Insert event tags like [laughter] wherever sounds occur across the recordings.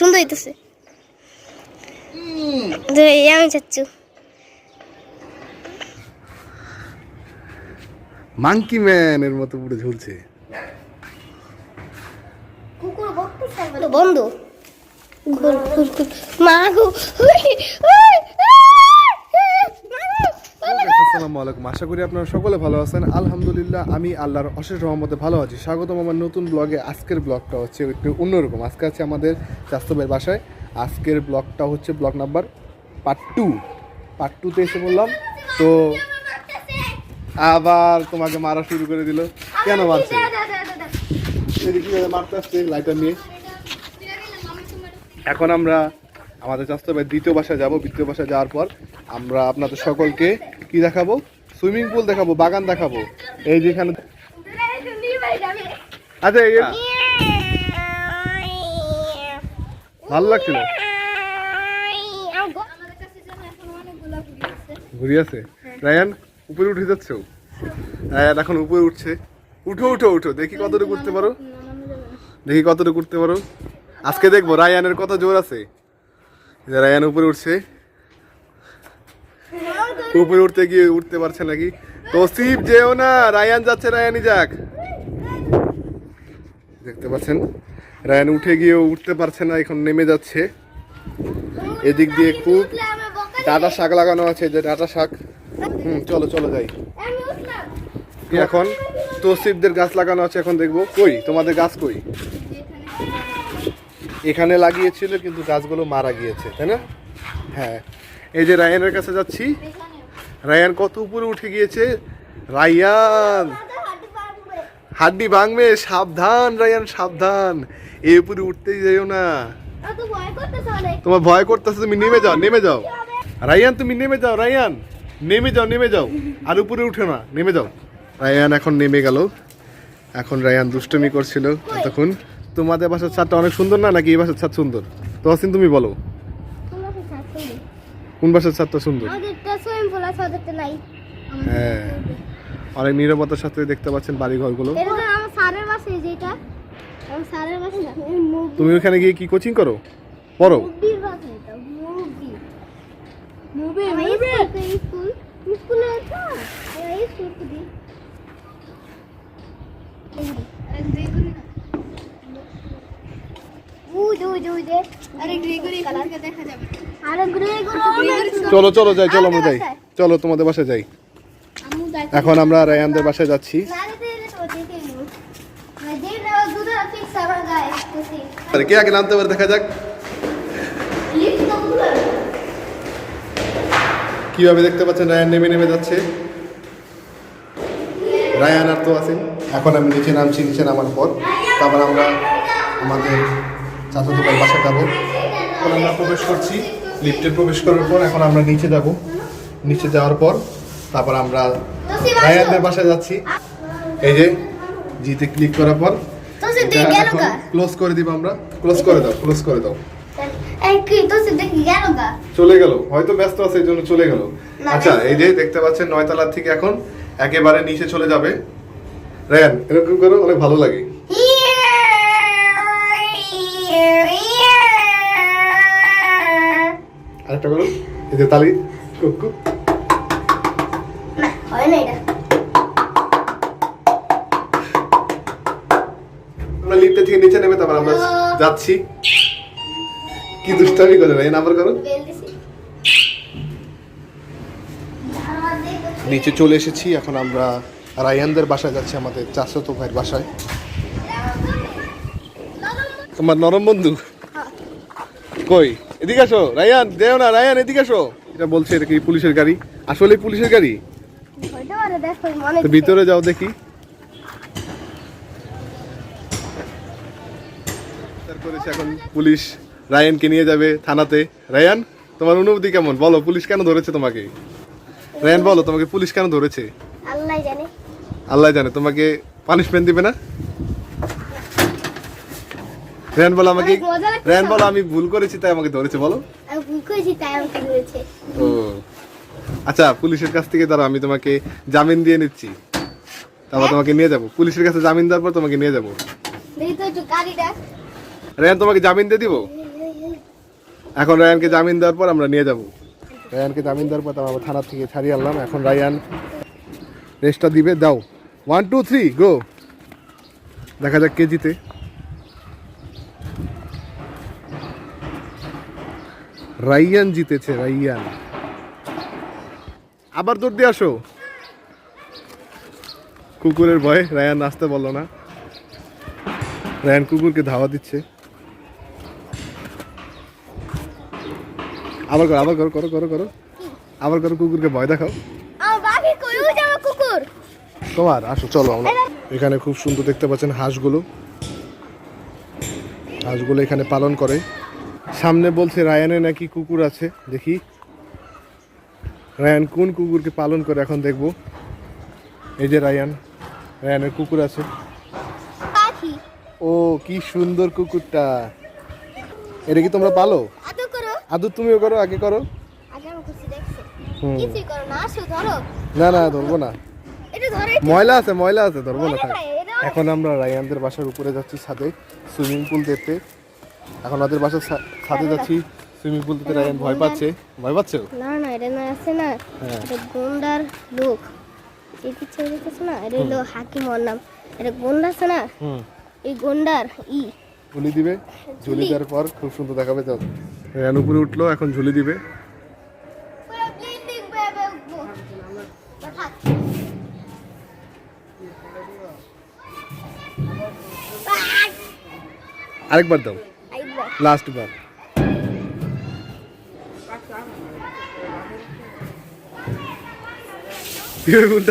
সুন্দর হইতেছে। আমি চাচ্ছু মাঙ্কি ম্যানের মতো পুরো ঝুলছে। বন্ধ। মা গো। আসসালামু আলাইকুম। আশা করি আপনারা সকলে ভালো আছেন। আলহামদুলিল্লাহ আমি আল্লাহর অশেষ রহমতে ভালো আছি। স্বাগতম আমার নতুন ব্লগে। আজকের ব্লগটা হচ্ছে একটু অন্যরকম। আজকে আছে আমাদের স্বাস্থ্যবের বাসায়। আজকের ব্লগটা হচ্ছে blog number part two. Part টুতে এসে বললাম তো আবার তোমাকে মারা শুরু করে দিল। কেন মারছে? এদিকে মারতে আসছে লাইটার নিয়ে। এখন আমরা আমাদের স্বাস্থ্যবের দ্বিতীয় বাসায় যাব দ্বিতীয় বাসায় যাওয়ার পর আমরা আপনাদের সকলকে কি দেখাবো? সুইমিং পুল দেখাবো বাগান দেখাবো। এই যেখানে আচ্ছা ভালো লাগছিল? ঘুরি আছে রায়ান উপরে উঠে যাচ্ছ? রায়ান এখন উপরে উঠছে। উঠো উঠো উঠো দেখি কতটুকু উঠতে পারো। দেখি কতটুকু উঠতে পারো। আজকে দেখব রায়ানের কত জোর আছে। রায়ান উপরে উঠছে। উপরে উঠতে গিয়ে উঠতে পারছে নাকি? তো শিব যেও না, রায়ান যাচ্ছে, রায়ানই যাক। দেখতে পাচ্ছেন, রায়ান উঠে গিয়েও উঠতে পারছে না, এখন নেমে যাচ্ছে। এদিক দিয়ে খুব ডাটা শাক লাগানো আছে, যে ডাটা শাক। হুম, চলো চলো যাই। এখন তসিবদের গাছ লাগানো আছে, এখন দেখব। কই? তোমাদের গাছ কই? এখানে লাগিয়েছিল, কিন্তু গাছগুলো মারা গিয়েছে, তাই না? হ্যাঁ। এই যে রায়ানের কাছে যাচ্ছি। রায়ান কত উপরে উঠে গিয়েছে? রায়ান! হাড্ডি ভাঙবে, সাবধান, রায়ান, সাবধান। এই উপরে উঠতেই যাইও না। তোমার ভয় করতেছে, তুমি নেমে যাও নেমে যাও। রায়ান, তুমি নেমে যাও, রায়ান। নেমে যাও নেমে যাও। আর উপরে উঠে না, নেমে যাও। রায়ান এখন নেমে গেল। এখন রায়ান দুষ্টমি করছিল তখন তোমাদের বাসার ছাদটা অনেক সুন্দর না? নাকি এই বাসার ছাদ সুন্দর? তো তুমি বলো। কোন বাসার ছাদটা সুন্দর? হ্যাঁ। অনেক নিরাপত্তার সাথে দেখতে পাচ্ছেন বাড়ি ঘরগুলো এটা তো আমার স্যারের বাসা এই যেটা আমার স্যারের বাসা। না তুমি ওখানে গিয়ে কি কোচিং করো? পড়ো? স্কুল স্কুলে আছে এই স্কুল কি উই উই উই দে আরে গ্রেগরি কালারকে দেখা যাবে আরে গ্রেগরি চলো চলো যাই চলো আমরা যাই। চলো তোমাদের বাসায় যাই। এখন আমরা রায়ানদের বাসায় যাচ্ছি। আরে কে আগে নামতে পারে? দেখা যাক। কীভাবে দেখতে পাচ্ছেন রায়ান নেমে নেমে যাচ্ছে। রায়ান আর তো আছেন। এখন আমি নিচে নামছি নিচে নামার পর। তারপর আমরা আমাদের চাচাতো ভাই বাসায় যাব। এখন আমরা প্রবেশ করছি। লিফটে প্রবেশ করার পর এখন আমরা নিচে যাব। নিচে যাওয়ার পর তারপর আমরা রায়ানদের বাসায় যাচ্ছি। এই যে জিতে ক্লিক করার পর ক্লোজ করে দিব আমরা। ক্লোজ করে দাও ক্লোজ করে দাও। চলে গেল। হয়তো ব্যস্ত আছে এই জন্য চলে গেল। আচ্ছা এই যে দেখতে পাচ্ছেন নয়তলার থেকে এখন। একেবারে নিচে চলে যাবে। রেয়ান এরকম করো অনেক ভালো লাগে। আরেকটা করো এই যে তালি কুকু না হয় না এটা। আমরা লিফটে থেকে নিচে নেমে তারপর আমরা যাচ্ছি। কি দুষ্টামি করে রেয়ান আবার করো বেল নিচে চলে এসেছি। এখন আমরা রায়ানদের বাসায় যাচ্ছি আমাদের চাচাতো ভাইয়ের বাসায়। তোমার নরম বন্ধু? কই? এদিকে আসো। রায়ান দেও না রায়ান এদিকে আসো। এটা বলছে এটা কি পুলিশের গাড়ি? আসলে পুলিশের গাড়ি? তো ভিতরে যাও দেখি। করেছে এখন পুলিশ রায়ানকে নিয়ে যাবে থানাতে। রায়ান তোমার অনুভূতি কেমন? বলো পুলিশ কেন ধরেছে তোমাকে? রায়ান বলো তোমাকে পুলিশ কেন ধরেছে? আল্লাহ জানে। আল্লাহ জানে তোমাকে পানিশমেন্ট দিবে না? রেহান বলো আমাকে। রেহান বলো আমি ভুল করেছি তাই আমাকে ধরেছে বলো। আমি ভুল করেছি তাই আমাকে ধরেছে। ও। আচ্ছা পুলিশের কাছ থেকে দাঁড়াও আমি তোমাকে জামিন দিয়ে নিচ্ছি। তারপর তোমাকে নিয়ে যাব। পুলিশের কাছে জামিন দেওয়ার পর তোমাকে নিয়ে যাব। রেহান তোমাকে জামিন দিয়ে দিব? এখন রায়ানকে জামিন দেওয়ার পর আমরা নিয়ে যাব। রায়ানকে জামিন দেওয়ার পর আমরা থানা থেকে ছাড়িয়ে আনলাম। এখন রায়ান রেস্টটা দিবে। দাও। ওয়ান টু থ্রি গো দেখা যাক কে জিতে। রাইয়ান জিতেছে রাইয়ান। আবার দৌড় দিয়ে আসো। কুকুরের ভয়ে রায়ান আসতে বলল না। রায়ান কুকুরকে ধাওয়া দিচ্ছে। আবার করো আবার করো করো করো করো। আবার করো কুকুরকে ভয় দেখাও। তোমার আসো চলো আমরা। এখানে খুব সুন্দর দেখতে পাচ্ছেন হাঁসগুলো। হাঁসগুলো এখানে পালন করে। সামনে বলছে রায়ানে নাকি কুকুর আছে দেখি। রায়ান কোন কুকুরকে পালন করে এখন দেখব। এই যে রায়ান রায়ানের কুকুর আছে। ও কি সুন্দর কুকুরটা। এটা কি তোমরা পালো? আদু তুমিও করো আগে করো। না না ধরবো না। ময়লা আছে ময়লা আছে ধরবো না এখন আমরা রায়ানদের বাসার উপরে যাচ্ছি ছাদে সুইমিং পুল দেখতে। এখন ওদের বাসার ছাদে যাচ্ছি। সুইমিং পুল দেখতে রায়ান ভয় পাচ্ছে। ভয় পাচ্ছে? না না এটা না আছে না। হ্যাঁ। এটা গুন্ডার লোক। এই পিচ্ছে দেখতেছ না? এটা হলো হাকিম ওর নাম। এটা গুন্ডা আছে না? হুম। এই গুন্ডার ই। ঝুলি দিবে। ঝুলি। দেওয়ার পর খুব সুন্দর দেখাবে তো রায়ান উপরে উঠল এখন ঝুলি দিবে। আরেকবার দাও। লাস্ট বার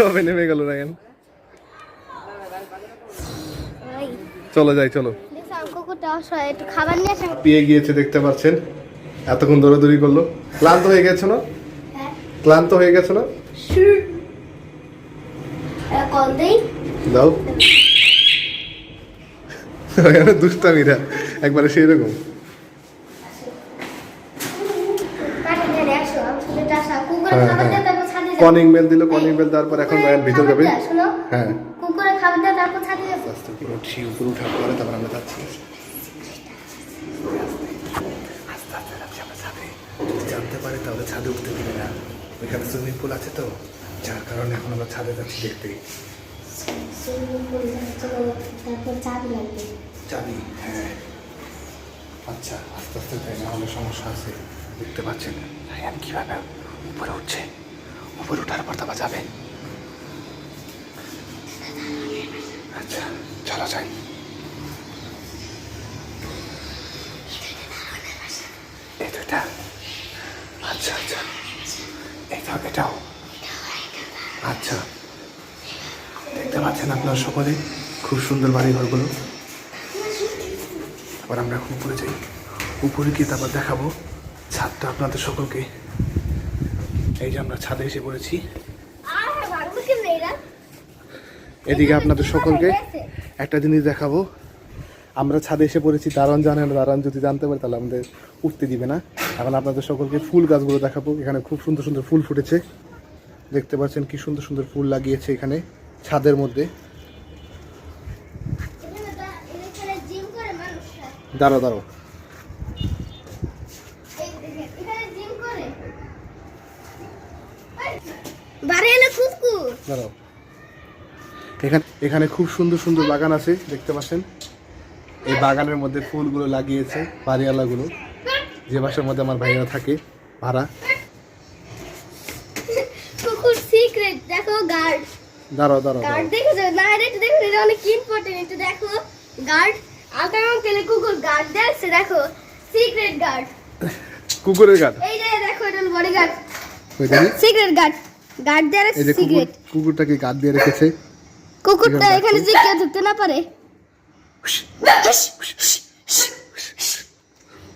হবে? নেমে গেল রায়ান চলো যাই চলো। পেয়ে গিয়েছে দেখতে পাচ্ছেন। এতক্ষণ দৌড়াদৌড়ি করল। ক্লান্ত হয়ে গেছো না? হ্যাঁ ক্লান্ত হয়ে গেছো না? দাও। দুষ্টামিরা একবারে সেই রকম কাটে ধরে আসো আমার সাথে একটু আসো কুকুরে হ্যাঁ, হ্যাঁ। কনিং বেল দিল কনিং বেল দেওয়ার পর এখন রায়ান ভিতর যাবে হ্যাঁ। কুকুরে খাবার দিয়ে তারপর ছাদে যাব। আস্তে করে উঠছি উপরে উঠার পরে তারপর আমরা যাচ্ছি। আস্তে আস্তে যাচ্ছি আমরা ছাদে। যদি জানতে পারে তাহলে ছাদে উঠতে দিবে না। ওইখানে সুইমিং পুল আছে তো যার কারণে এখন আমরা ছাদে যাচ্ছি দেখতে। সুইমিং পুল তারপর চাবি লাগবে। চাবি হ্যাঁ। আচ্ছা আস্তে আস্তে তাই না হলে সমস্যা আছে। দেখতে পাচ্ছেন? রায়ান কীভাবে উপরে উঠছে। উপরে ওঠার পর তারপর যাবে। আচ্ছা চলো যাই। দুইটা আচ্ছা আচ্ছা। এইটা এটাও। আচ্ছা। দেখতে পাচ্ছেন আপনারা সকলে খুব সুন্দর বাড়ি ঘরগুলো। আবার আমরা এখন উপরে যাই। উপরে গিয়ে তারপর দেখাবো। ছাদটা আপনাদের সকলকে। এই যে আমরা ছাদে এসে পড়েছি। এদিকে আপনাদের সকলকে একটা জিনিস দেখাবো। আমরা ছাদে এসে পড়েছি দারণ জানে না দারণ যদি জানতে পারে তাহলে আমাদের উঠতে দিবে না। এখন আপনাদের সকলকে ফুল গাছগুলো দেখাবো, এখানে খুব সুন্দর সুন্দর ফুল ফুটেছে। দেখতে পাচ্ছেন কি সুন্দর সুন্দর ফুল লাগিয়েছে এখানে, ছাদের মধ্যে। দাঁড়ো দাঁড়ো এই দেখেন, এখানে জিম করে বাড়ি এলে কুকুর দাঁড়াও। এখানে এখানে খুব সুন্দর সুন্দর বাগান আছে দেখতে পাচ্ছেন? এই বাগানের মধ্যে ফুলগুলো লাগিয়েছে বাড়িওয়ালাগুলো। যে বাসার মধ্যে আমার ভাইরা থাকে ভাড়া। কুকুর সিক্রেট দেখো গার্ড দাঁড়াও দাঁড়াও গার্ড দেখেছ? না এটা দেখো এটা অনেক ইম্পর্টেন্ট দেখো। গার্ড আলকাম কেলে কুকুর গার্ড দেখছে দেখো। সিক্রেট গার্ড কুকুরের গাছ এই যে দেখো এটা body guard secret guard guard দেওয়ার এই যে কুকুর সিক্রেট কুকুরটাকে গাদ দিয়ে রেখেছে। কুকুরটা এখানে যে কেউ ঢুকতে না পারে?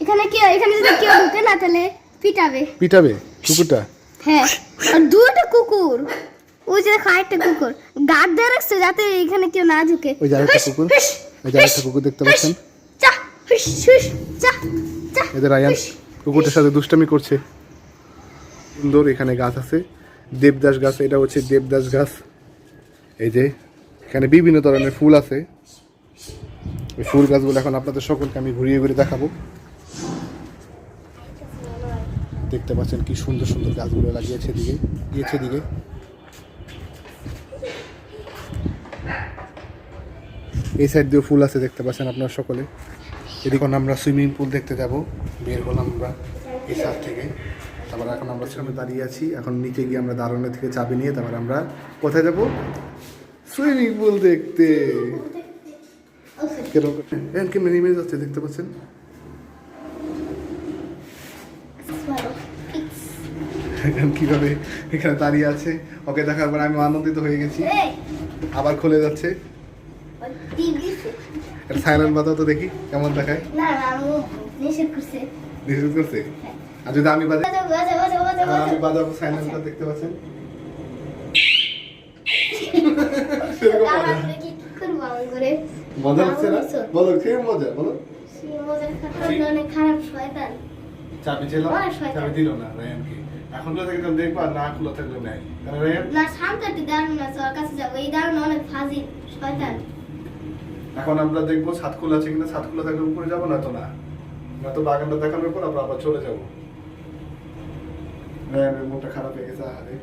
এখানে কেউ এখানে যদি কেউ ঢুকে না তাহলে পিটাবে। পিটাবে কুকুরটা? হ্যাঁ। আর দুটো কুকুর। ওই যে দেখো আরেকটা কুকুর। গার্ড দেওয়া রাখছে যাতে এখানে কেউ না ঢুকে। ওই যে আরেকটা কুকুর। ওই যে আরেকটা কুকুর দেখতে পাচ্ছেন? চা হুস হুস চা চা এদের আয়ান কুকুরটার সাথে দুষ্টামি করছে। সুন্দর এখানে গাছ আছে। দেবদাস গাছ, এটা হচ্ছে দেবদাস গাছ। এই যে, এখানে বিভিন্ন ধরনের ফুল আছে। এই ফুল গাছগুলো এখন আপনাদের সকলকে আমি ঘুরিয়ে ঘুরিয়ে দেখাবো। দেখতে পাচ্ছেন কি সুন্দর সুন্দর গাছগুলো লাগিয়েছে দিকে দিয়েছে দিকে এই সাইড দিয়ে ফুল আছে, দেখতে পাচ্ছেন আপনারা সকলে। এদিকে আমরা সুইমিং পুল দেখতে যাব, বের হলাম আমরা এই সাইড থেকে। তারপর এখন আমরা সামনে দাঁড়িয়ে আছি। এখন নিচে গিয়ে আমরা দারুণের থেকে চাবি নিয়ে তারপর আমরা কোথায় যাব? সুইমিং পুল দেখতে। কীরকম কেমন নেমে যাচ্ছে দেখতে পাচ্ছেন? এখন কীভাবে এখানে দাঁড়িয়ে আছে? ওকে দেখার পর আমি আনন্দিত হয়ে গেছি। আবার খুলে যাচ্ছে। সাইলেন্ট বাজাও তো দেখি কেমন দেখায়? না নিষেধ করছে। করছে? আর যদি আমি বাজাই আমি বাজাবো সাইলেন্টটা দেখতে পাচ্ছেন? [laughs] মজা। হচ্ছে না? বলো মজা বলো। চাবি ছিল চাবি দিল না রায়ানকে। এখন থাকলে দেখব আর না খোলা থাকলে কাছে যাব। এই অনেক ফাজিল শয়তান। এখন আমরা দেখব ছাদ খোলা আছে কিনা? ছাদ খোলা থাকলে উপরে যাব না তো না? না তো বাগানটা দেখানোর পর আমরা আবার চলে যাব। রায়ানের মনটা খারাপ হয়ে গেছে আরে।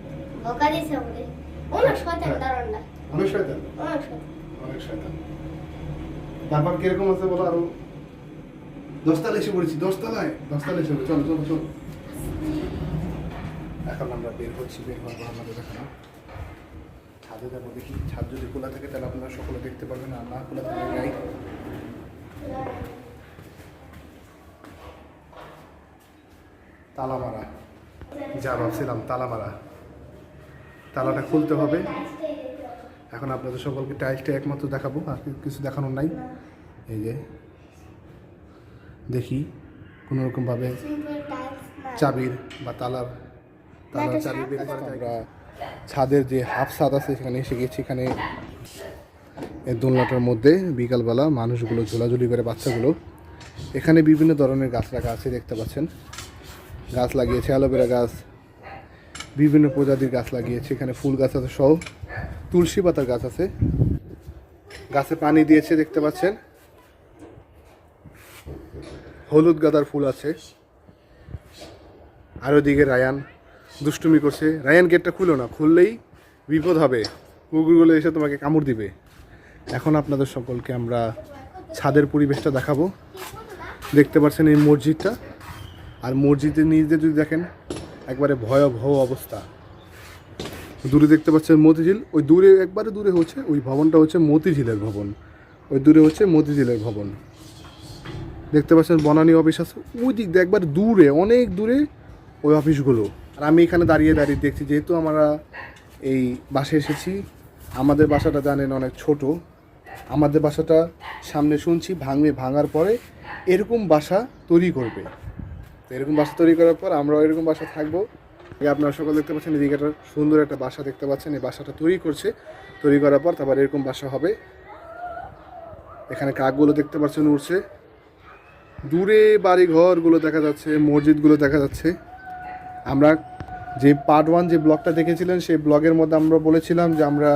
বকা দিয়েছে আমাদের অনেক শয়তান দাঁড়ান না। অনেক শয়তান? অনেক শয়তান। অনেক শয়তান। তারপর কীরকম আছে বলো আরও? দশতলা এসে পড়েছি দশতলায়? দশতলা এসে চলো চলো চলো। এখন আমরা বের হচ্ছি বের হওয়ার আমাদের দেখানো ছাদে যাব দেখি। ছাদ যদি খোলা থাকে তাহলে আপনারা সকলে দেখতে পারবেন আর না খোলা থাকলে নাই তালা মারা। যা ভাবছিলাম তালা মারা। তালাটা খুলতে হবে। এখন আপনাদের সকলকে টাইলসটা একমাত্র দেখাবো আর কিছু দেখানোর নাই। এই যে দেখি কোনো রকমভাবে সিম্পল টাইলস না চাবির বা তালার তালার চাবি বের করে আমরা ছাদের যে হাফ ছাদ আছে সেখানে এসে গেছি এখানে এই দোলনাটার মধ্যে বিকালবেলা মানুষগুলো ঝোলাঝুলি করে বাচ্চাগুলো। এখানে বিভিন্ন ধরনের গাছ রাখা আছে দেখতে পাচ্ছেন। গাছ লাগিয়েছে, অ্যালোভেরা গাছ, বিভিন্ন প্রজাতির গাছ লাগিয়েছে। এখানে ফুল গাছ আছে সহ তুলসী পাতার গাছ আছে। গাছে পানি দিয়েছে, দেখতে পাচ্ছেন। হলুদ গাঁদার ফুল আছে। আর ওদিকে রায়ান দুষ্টুমি করছে। রায়ান গেটটা খুলো না, খুললেই বিপদ হবে। কুকুরগুলো এসে তোমাকে কামড় দিবে। এখন আপনাদের সকলকে আমরা ছাদের পরিবেশটা দেখাবো। দেখতে পাচ্ছেন এই মসজিদটা। আর মসজিদের নিজে যদি দেখেন, একবারে ভয়াবহ অবস্থা। দূরে দেখতে পাচ্ছেন মতিঝিল। ওই দূরে, একবারে দূরে হচ্ছে, ওই ভবনটা হচ্ছে মতিঝিলের ভবন। ওই দূরে হচ্ছে মতিঝিলের ভবন। দেখতে পাচ্ছেন বনানী অফিস আছে। ওই দিক দিয়ে একবার দূরে, অনেক দূরে ওই অফিসগুলো। আর আমি এখানে দাঁড়িয়ে দাঁড়িয়ে দেখছি, যেহেতু আমরা এই বাসে এসেছি, আমাদের বাসাটা জানেন অনেক ছোট। আমাদের বাসাটা সামনে শুনছি, ভাঙবে, ভাঙার পরে এরকম বাসা তৈরি করবে। এরকম বাসা তৈরি করার পর আমরাও এরকম বাসা থাকব। আপনারা সকল দেখতে পাচ্ছেন, এদিকে একটা সুন্দর একটা বাসা দেখতে পাচ্ছেন। এই বাসাটা তৈরি করছে। তৈরি করার পর তারপর এরকম বাসা হবে। এখানে কাকগুলো দেখতে পাচ্ছেন উঠছে দূরে বাড়ি ঘরগুলো দেখা যাচ্ছে, মসজিদগুলো দেখা যাচ্ছে। আমরা যে পার্ট ওয়ান যে ব্লগটা দেখেছিলেন, সেই ব্লগের মধ্যে আমরা বলেছিলাম যে আমরা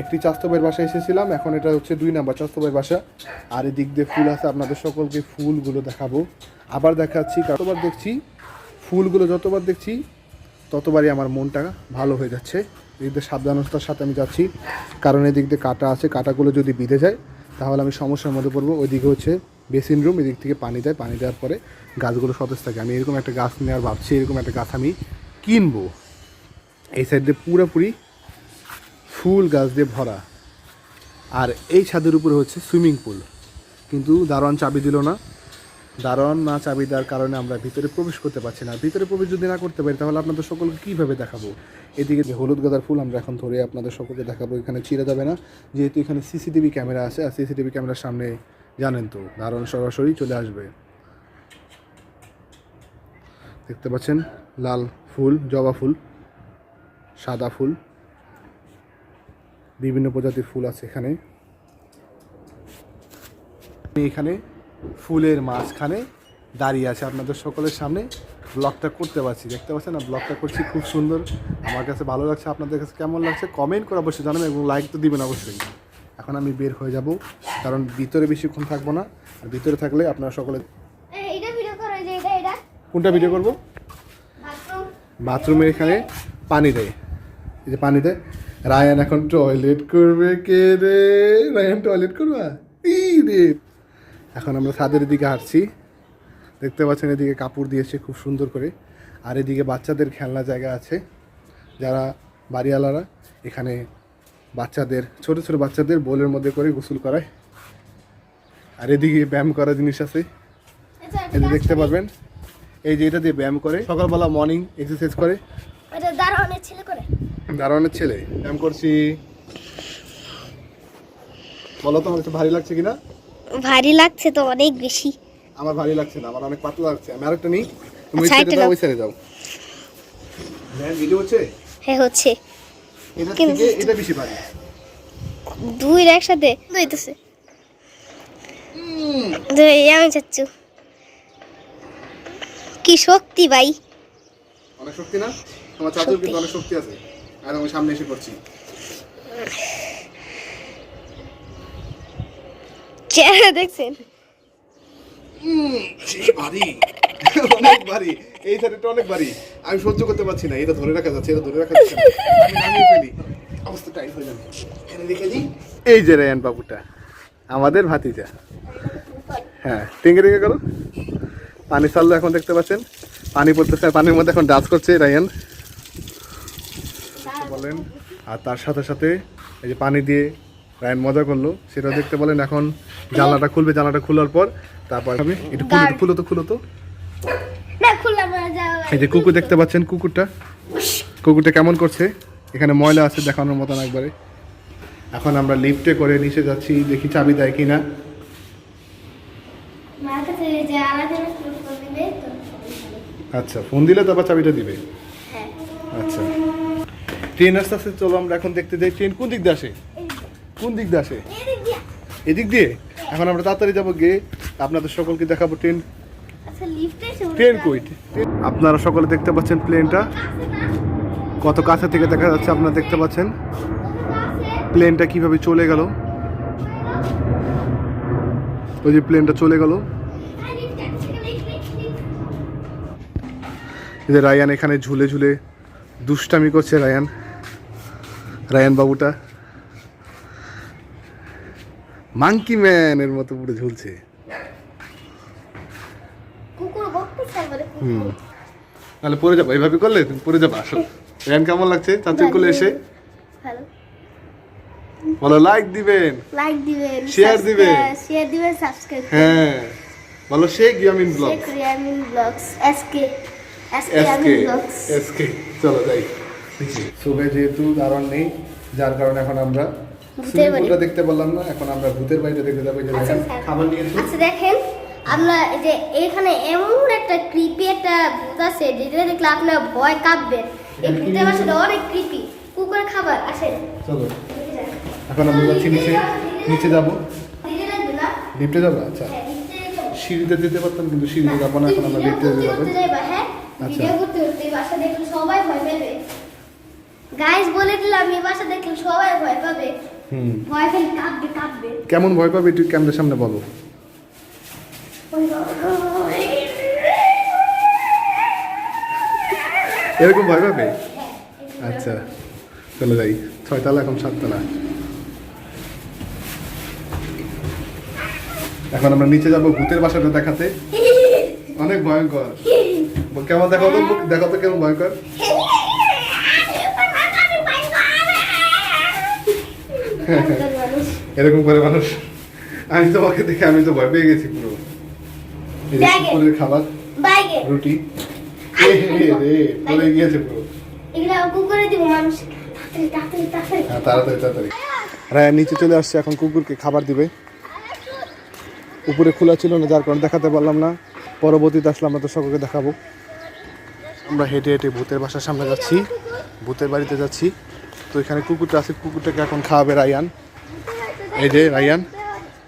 একটি চাস্তবের বাসায় এসেছিলাম। এখন এটা হচ্ছে দুই নাম্বার চাস্তবের বাসা। আর এদিক দিয়ে ফুল আছে, আপনাদের সকলকে ফুলগুলো দেখাবো। আবার দেখাচ্ছি, যতবার দেখছি, ফুলগুলো যতবার দেখছি, ততবারই আমার মনটা ভালো হয়ে যাচ্ছে। এদিক দিয়ে সাবধানতার সাথে আমি যাচ্ছি, কারণ এদিক দিয়ে কাটা আছে, কাটাগুলো যদি বিঁধে যায়, তাহলে আমি সমস্যার মধ্যে পড়ব। ওইদিকে হচ্ছে বেসিন রুম এদিক থেকে পানি দেয়, পানি দেওয়ার পরে গাছগুলো সতেজ থাকে। আমি এরকম একটা গাছ নেওয়ার ভাবছি, এরকম একটা গাছ আমি কিনবো। এই সাইড দিয়ে পুরোপুরি ফুল গাছ দিয়ে ভরা। আর এই ছাদের উপরে হচ্ছে সুইমিং পুল কিন্তু দারোয়ান চাবি দিল না। দারোয়ান না চাবি দেওয়ার কারণে আমরা ভিতরে প্রবেশ করতে পারছি না। ভিতরে প্রবেশ যদি না করতে পারি, তাহলে আপনাদের সকলকে কীভাবে দেখাবো? এদিকে যে হলুদ গাঁদার ফুল আমরা এখন ধরে আপনাদের সকলকে দেখাবো। এখানে ছিঁড়ে যাবে না। যেহেতু এখানে সিসিটিভি ক্যামেরা আছে, আর সিসিটিভি ক্যামেরার সামনে জানেন তো দারণ সরাসরি চলে আসবে। দেখতে পাচ্ছেন, লাল ফুল, জবা ফুল, সাদা ফুল, বিভিন্ন প্রজাতির ফুল আছে এখানে। এখানে ফুলের মাঝখানে দাঁড়িয়ে আছে আপনাদের সকলের সামনে। ব্লগটা করতে পারছি দেখতে পাচ্ছেন না? ব্লগটা করছি খুব সুন্দর। আমার কাছে ভালো লাগছে আপনাদের কাছে কেমন লাগছে কমেন্ট করে অবশ্যই জানাবেন এবং লাইক তো দিবেন অবশ্যই। এখন আমি বের হয়ে যাব কারণ ভিতরে বেশিক্ষণ থাকব না। আর ভিতরে থাকলে আপনারা সকলে কোনটা ভিডিও করব? বাথরুমের এখানে পানি দেয়। এই যে পানি দেয়। রায়ান এখন টয়লেট করবে কে রে? রায়ান টয়লেট করবা? এই রে। এখন আমরা ছাদের দিকে হাঁটছি। দেখতে পাচ্ছেন এদিকে কাপড় দিয়েছে খুব সুন্দর করে। আর এদিকে বাচ্চাদের খেলনা জায়গা আছে। যারা বাড়িওয়ালারা এখানে বাচ্চাদের ছোট ছোট বাচ্চাদের বোলের মধ্যে করে গোসল করায়। আর এদিকে ব্যায়াম করা জিনিস আছে। এই যে দেখতে পারবেন। এই যে এটা দিয়ে ব্যায়াম করে। সকালবেলা মর্নিং এক্সারসাইজ করে। এটা দারোয়ানের ছেলে ব্যায়াম করছি। বলো তো আমার একটু ভারী লাগছে কিনা? ভারী লাগছে তো অনেক বেশি। আমার ভারী লাগছে না আমার অনেক পাতলা লাগছে। আমি আরেকটা নিই তুমি সাইডে দাও দাও। ওই সাইডে দাও। হ্যাঁ ভিডিও হচ্ছে? হ্যাঁ হচ্ছে। এটা কিন্তু- থেকে এটা বেশি ভারী। দুই একসাথে দইতেছে দই আমি চাচ্ছু কি শক্তি ভাই। অনেক শক্তি না? তোমার চাচুর কিন্তু অনেক শক্তি আছে। আর আমি সামনে এসে করছি। চেহারা দেখছেন? ভারী অনেক ভারী এই শাড়িটা অনেক ভারী আমি সহ্য করতে পারছি না। এটা ধরে রাখা যাচ্ছে এটা ধরে রাখা যাচ্ছে আমি ফেলি। অবস্থা টাইট হয়ে যাবে। এখানে রেখে দিই। এই যে রেয়ান বাবুটা আমাদের ভাতিজা। হ্যাঁ টেঙ্গে টেঙ্গে করো। পানি ছাড়লো এখন দেখতে পাচ্ছেন। পানি পড়তেছে পানির মধ্যে এখন ডান্স করছে রায়ান। বলেন। আর তার সাথে সাথে এই যে পানি দিয়ে রায়ন মজা করল। সেটা দেখতে বলেন এখন জানলাটা খুলবে। জানলাটা খোলার পর তারপর আমি একটু খুলো তো, খুলো তো না না এই যে কুকুর দেখতে পাচ্ছেন কুকুরটা। কুকুরটা কেমন করছে? এখানে ময়লা আছে দেখানোর মতন একবারে। এখন আমরা লিফটে করে নিচে যাচ্ছি দেখি চাবি দেয় কিনা। দিবে তো? আচ্ছা ফোন দিলে তারপর চাবিটা দিবে। হ্যাঁ। আচ্ছা। ট্রেন আসতে আসতে চলো আমরা এখন দেখতে যাই। ট্রেন কোন দিক দিয়ে আসে? কোন দিক দিয়ে আসে? এদিক দিয়ে? এখন আমরা তাড়াতাড়ি যাব গিয়ে আপনাদের সকলকে দেখাবো ট্রেন। ট্রেন কই? আপনারা সকলে দেখতে পাচ্ছেন প্লেনটা। কত কাছে থেকে দেখা যাচ্ছে আপনারা দেখতে পাচ্ছেন। প্লেনটা কীভাবে চলে গেল। ওই যে প্লেনটা চলে গেল। রায়ান এখানে ঝুলে ঝুলে দুষ্টামি করছে রায়ান। রায়ান বাবুটা। মাঙ্কি ম্যানের মতো পুরো ঝুলছে। কুকুর হুম। তাহলে পড়ে যাব এইভাবে করলে তুমি পড়ে যাব আসো। র্যান কেমন লাগছে? চাচুর কোলে এসে। ভালো। বলো লাইক দিবেন। লাইক দিবেন Share দিবেন। শেয়ার দিবেন সাবস্ক্রাইব হ্যাঁ। বলো Sheikh Yamin blog Sheikh blogs S K S K S K চলো যাই। সুবে যেহেতু দারণ নেই যার কারণে এখন আমরা সুইমিং পুলটা দেখতে পারলাম না এখন আমরা ভূতের বাড়িতে দেখতে যাব যে আচ্ছা, দেখেন। খাবার নিয়েছি আচ্ছা দেখেন আমরা এই যে এখানে এমন একটা ক্রিপি একটা ভূত আছে যেটা দেখলে আপনার ভয় কাঁপবেন এই ভূতের বাসাটা অনেক ক্রিপি কুকুরের খাবার আসেন। চলো। এখন আমরা যাচ্ছি নিচে। নিচে যাব। লিফটে যাব? আচ্ছা। হ্যাঁ। সিঁড়িতে যেতে পারতাম কিন্তু সিঁড়িতে যাব না এখন আমরা লিফটে যাব। হ্যাঁ? আচ্ছা। Guys, বলে দিলাম, এই বাসা দেখলে সবাই ভয় পাবে। কেমন ভয় পাবে একটু ক্যামেরার সামনে বলো। এরকম ভয় পাবে? আচ্ছা চলে যাই। ছয়তলা এখন সাততলা এখন আমরা নিচে যাব ভূতের বাসাটা দেখাতে। অনেক ভয়ঙ্কর। কেমন দেখো তো দেখো তো কেমন ভয়ঙ্কর। [laughs] এরকম করে মানুষ। আমি তোমাকে দেখে আমি তো ভয় পেয়ে গেছি পুরো। দুপুরের খাবার রুটি। পড়ে গিয়েছে পুরো। তাড়াতাড়ি তাড়াতাড়ি। হ্যাঁ তাড়াতাড়ি তাড়াতাড়ি। রায়া নিচে চলে আসছে এখন কুকুরকে খাবার দিবে। উপরে খোলা ছিল না যার কারণে দেখাতে পারলাম না। পরবর্তীতে আসলে আমরা তো সকলকে দেখাবো। আমরা হেঁটে হেঁটে ভূতের বাসার সামনে যাচ্ছি। ভূতের বাড়িতে যাচ্ছি। তো এখানে কুকুরটা আছে কুকুরটাকে এখন খাওয়াবে রায়ান। এই যে রায়ান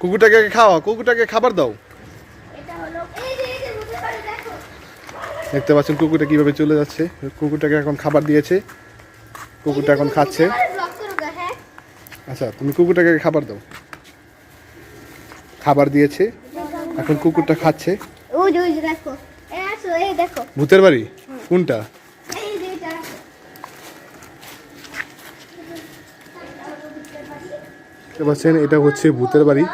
কুকুরটাকে খাওয়া কুকুরটাকে খাবার দাও। দেখতে পাচ্ছেন কুকুরটা কীভাবে চলে যাচ্ছে। কুকুরটাকে এখন খাবার দিয়েছে কুকুরটা এখন খাচ্ছে। আচ্ছা তুমি কুকুরটাকে খাবার দাও। খাবার দিয়েছে এখন কুকুরটা খাচ্ছে। ভূতের বাড়ি? কোনটা এই যে দেখতে পাচ্ছেন এটা হচ্ছে ভূতের বাড়ি।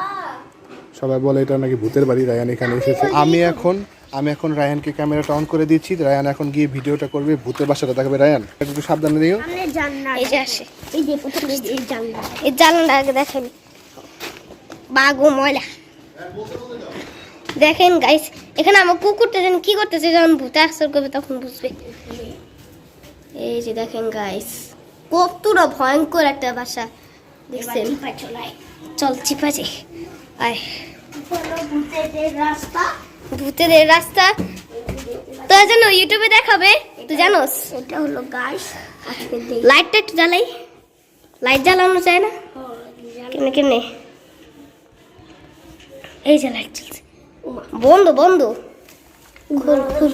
সবাই বলে এটা নাকি ভূতের বাড়ি রায়ান এখানে এসেছে। আমি এখন আমি এখন রায়ানকে ক্যামেরাটা অন করে দিচ্ছি। রায়ান এখন গিয়ে ভিডিওটা করবে ভূতের বাসাটা দেখাবে। রায়ান একটু সাবধানে দিও। জানলা এই যে আসে। এই যে প্রথমে এই জানলা। এই জানলাটা আগে দেখেন। বাগো ময়লা। দেখেন গাইস এখানে আমার কুকুরটা যেন কি করতেছে যখন ভূতে আসর করবে তখন বুঝবে। এই যে দেখেন গাইস কতটা ভয়ঙ্কর একটা বাসা। দেখছেন? চল চিপাচে আয়। ভূতেদের রাস্তা? তো যেন ইউটিউবে দেখাবে? তুই জানোস? এটা হলো গাছ। লাইটটা একটু জ্বালাই। লাইট জ্বালানো যায় না? কেমনে কেমনে এই যে লাইট জ্বলছে। বন্ধ বন্ধ। খুল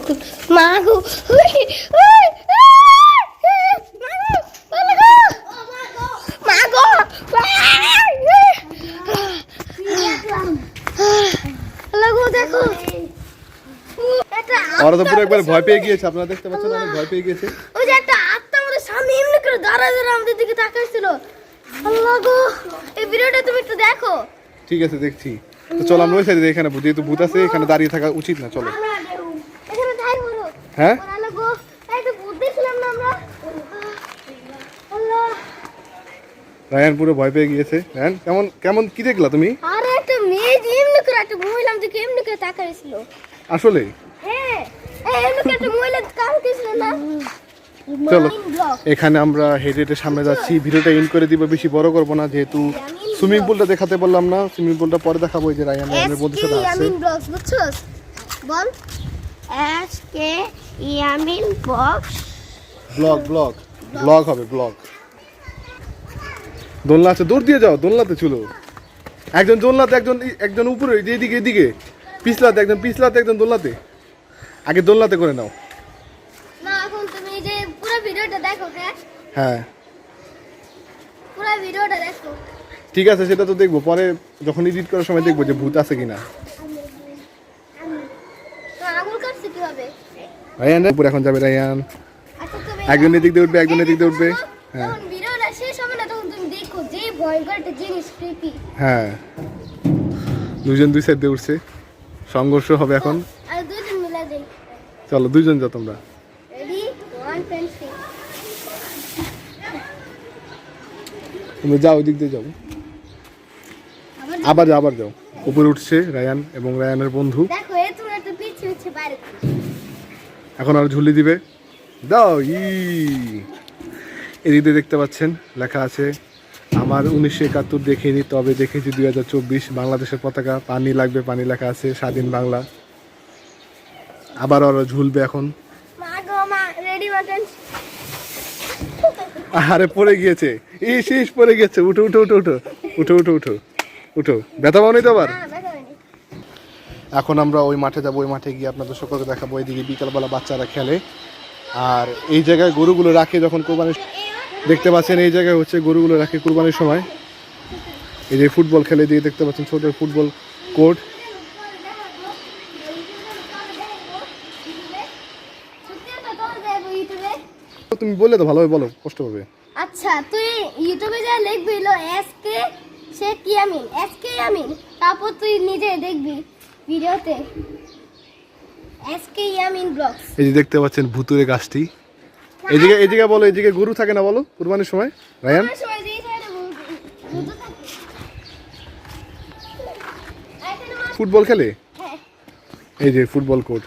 মা গো উই, উই, আহ, মা গো, বলো গো, মা গো, আল্লাহ গো, দেখো একটা ওরা তো পুরো একবার ভয় পেয়ে গিয়েছে আপনারা দেখতে পাচ্ছেন অনেক ভয় পেয়ে গিয়েছে। ওই যে একটা আত্মা আমাদের সামনে এমনি করে দাঁড়ায় দাঁড়ায় আমাদের দিকে তাকাইছিল। আল্লাহ গো এই ভিডিওটা তুমি একটু দেখো। ঠিক আছে দেখছি। তো চলো আমরা ওই সাইডে এখানে যেহেতু ভূত আছে এখানে দাঁড়িয়ে থাকা উচিত না চলো। হ্যাঁ? আল্লাহ গো এই তো ভূত দেখছিলাম না আমরা। আল্লাহ। রায়ান পুরো ভয় পেয়ে গিয়েছে। রায়ান কেমন কেমন কি দেখলা তুমি? আরে একটা মেয়ে এমনি করে একটা মহিলা আমাদেরকে এমনি করে তাকাইছিল। আসলে? হ্যাঁ। চলো এখানে আমরা হেঁটে হেঁটে সামনে যাচ্ছি। ভিডিওটা ইন করে দিব বেশি বড় করব না যেহেতু সুইমিং পুলটা দেখাতে বললাম না সুইমিং পুলটা পরে দেখাবো যে রায়ান রায়ানের বন্ধুর সাথে আছে। বুঝছস? বল। S K Yamin box blog blog blog হবে ব্লগ দোলনা আছে দৌড় দিয়ে যাও দোলনাতে ছিল একজন দোলনাতে একজন একজন উপরে এদিকে এদিকে। পিছলাতে একজন পিছলাতে একজন দোলনাতে। আগে দোলনাতে করে নাও। না এখন তুমি যে পুরো ভিডিওটা দেখো হ্যাঁ? হ্যাঁ। পুরো ভিডিওটা দেখো। ঠিক আছে সেটা তো দেখব। পরে যখন এডিট করার সময় দেখব যে ভূত আছে কিনা। রায়ান উপরে এখন যাবে রায়ান। আচ্ছা একজন এদিক দিয়ে উঠবে একজন এদিক দিয়ে উঠবে। হ্যাঁ। ভিডিওটা শেষ হবে না তখন তুমি দেখো যে ভয়ঙ্কর একটা জিনিস ক্রিপি হ্যাঁ। দুজন দুই সাইড দিয়ে উঠছে। সংঘর্ষ হবে এখন আর দুজন মিলে যাই চলো দুইজন যাও তোমরা। তোমরা যাও ওই দিক দিয়ে যাও। আবার যাও আবার যাও। উপরে উঠছে রায়ান এবং রায়ানের বন্ধু। এখন আর ঝুলি দিবে। দাও ই। এদিকে দেখতে পাচ্ছেন লেখা আছে আমার উনিশশো একাত্তর দেখিনি তবে দেখেছি দুই হাজার চব্বিশ বাংলাদেশের পতাকা। পানি লাগবে পানি লেখা আছে স্বাধীন বাংলা। আবার ওরা ঝুলবে এখন। আরে পড়ে গিয়েছে। এই শেষ পড়ে গেছে উঠো উঠো উঠো উঠো। উঠো উঠো উঠো উঠো। ব্যথা পাও নি তো আবার? হ্যাঁ এখন আমরা ওই মাঠে যাব ওই মাঠে গিয়ে আপনাদের সকলকে দেখাবো এইদিকে বিকালবেলা বাচ্চারা খেলে। আর এই জায়গায় গরুগুলো রাখে যখন কোরবানির দেখতে পাচ্ছেন এই জায়গায় হচ্ছে গরুগুলো রাখে কোরবানির সময়। এই যে ফুটবল খেলে দিয়ে দেখতে পাচ্ছেন ছোট ফুটবল কোর্ট সত্যি কথা তোর দেখো ইউটিউবে তুমি বললে তো ভালোভাবে বলো কষ্ট হবে আচ্ছা তুই ইউটিউবে যা লিখবি হলো এস কে সে কিয়ামিন এস কে ইয়ামিন তারপর তুই নিজে দেখবি ভিডিওতে এস কে ইয়ামিন ব্লগস। এই যে দেখতে পাচ্ছেন ভুতুরে গাছটি। এই জায়গায় বলো জায়গায় গরু থাকে না বলো কোরবানির সময়? রায়ান? ফুটবল খেলে? হ্যাঁ। এই যে ফুটবল কোর্ট।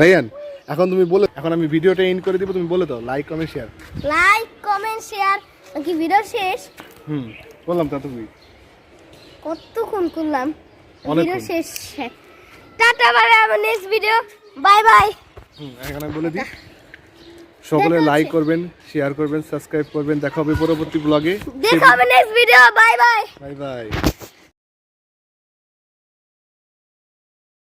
রায়ান? এখন তুমি বলে এখন আমি ভিডিওটা এন্ড করে দিব তুমি বলে দাও like comment share like comment share কি ভিডিও শেষ। হুম বললাম তা তুমি। কতক্ষণ করলাম। ভিডিও শেষ। টাটা বাই আমার নেক্সট ভিডিও বাই বাই। হুম এখানে বলে দিই। সকলে লাইক করবেন শেয়ার করবেন সাবস্ক্রাইব করবেন। দেখা হবে পরবর্তী ব্লগে দেখা হবে next video bye bye. Bye bye.